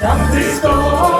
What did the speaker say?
там Христос родився,